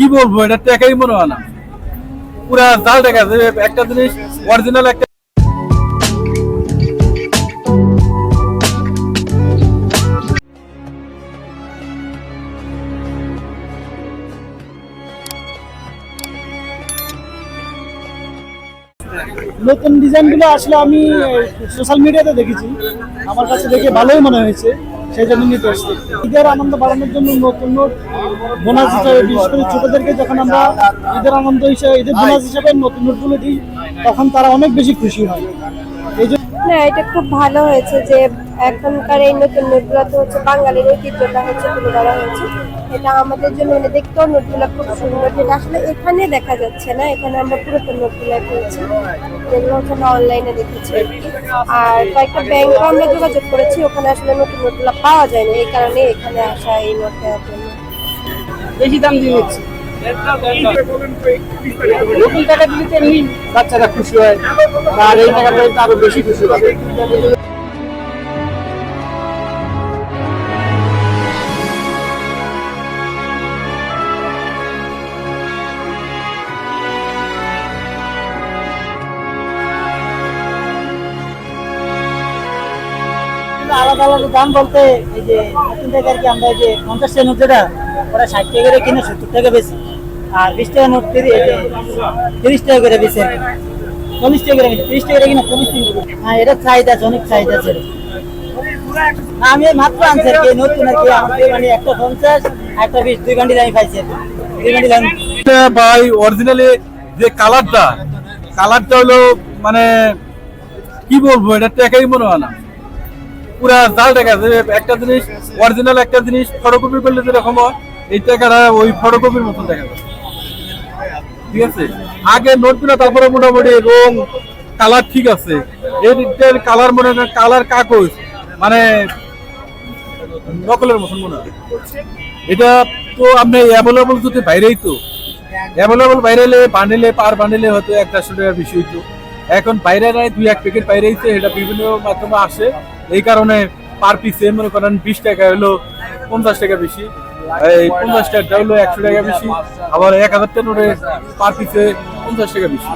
কি বলব, এটা টাকাই মনে হয় না। পুরা জাল টাকা যে একটা জিনিস অরিজিনাল একটা নতুন ডিজাইনগুলো আসলে আমি সোশ্যাল মিডিয়াতে দেখেছি। আমার কাছে দেখে ভালোই মনে হয়েছে। জন্য নিতে আসছি ঈদের আনন্দ বাড়ানোর জন্য নতুন বোনাস হিসাবে, বিশেষ করে ছোটদেরকে যখন আমরা ঈদের আনন্দ হিসাবে, ঈদের বোনাস হিসাবে নতুন নোটগুলো দিই, তখন তারা অনেক বেশি খুশি হয়। এই জন্য না এটা খুব ভালো হয়েছে যে এখনকার এই নতুন নোটগুলোতে হচ্ছে বাঙালির ঐতিহ্যটা হচ্ছে তুলে ধরা হয়েছে। এটা আমাদের জন্য মানে দেখতেও নোটগুলো খুব সুন্দর। যেটা আসলে এখানে দেখা যাচ্ছে না, এখানে আমরা পুরাতন নোটগুলো পেয়েছি। যেগুলো হচ্ছে আমরা অনলাইনে দেখেছি। আর কয়েকটা ব্যাংকও আমরা যোগাযোগ করেছি, ওখানে আসলে নতুন নোটগুলো পাওয়া যায়নি। এই কারণে এখানে আসা এই নোট দেওয়ার জন্য। বেশি দাম দিয়ে নতুন টাকা দিলে তো বাচ্চারা খুশি হয় আর এই টাকা আরও বেশি খুশি হবে। আলাদা আলাদা দাম বলতে, এই যে নতুন টাকা আর কি আমরা যে পঞ্চাশ টাকা নোট যেটা ওরা ষাট টাকা কিনে সত্তর টাকা বেশি। আর বিশ টাকা নোট তিরিশ টাকা করে আর চল্লিশ টাকা করে তিরিশ টাকা কিনে? চল্লিশ হ্যাঁ এটা চাহিদা আছে অনেক চাহিদা আছে আমি মাত্র আনছি কি নতুন আর কি মানে একটা পঞ্চাশ, একটা বিশ, দুই আমি পাইছি। দুই ভাই অরিজিনালি যে কালারটা কালারটা হলো মানে কি বলব, এটা টাকাই মনে হয় না। পুরা জাল টাকা একটা জিনিস অরিজিনাল একটা জিনিস ফটোকপি করলে যেরকম হয়, এই টাকাটা ওই ফটোকপির মতন দেখা যায়। ঠিক আছে? আগে নোটগুলো তারপরে মোটামুটি রং কালার ঠিক আছে। এর কালার মনে হয় কালার কাগজ মানে নকলের মতন মনে হয়। এটা তো আপনি অ্যাভেলেবল যদি বাইরেই তো অ্যাভেলেবল বাইরে এলে বান্ডেলে পার বানিলে হয়তো একটা একশো টাকার বেশি হইতো। এখন বাইরে নাই, দুই এক প্যাকেট বাইরে হইছে, এটা বিভিন্ন মাধ্যমে আসে। এই কারণে পার পিসে মনে করেন বিশ টাকা হলো পঞ্চাশ টাকা বেশি। এই পঞ্চাশ টাকা হলো একশো টাকা বেশি। আবার এক হাজার টাকা নোটে পার পিসে পঞ্চাশ টাকা বেশি।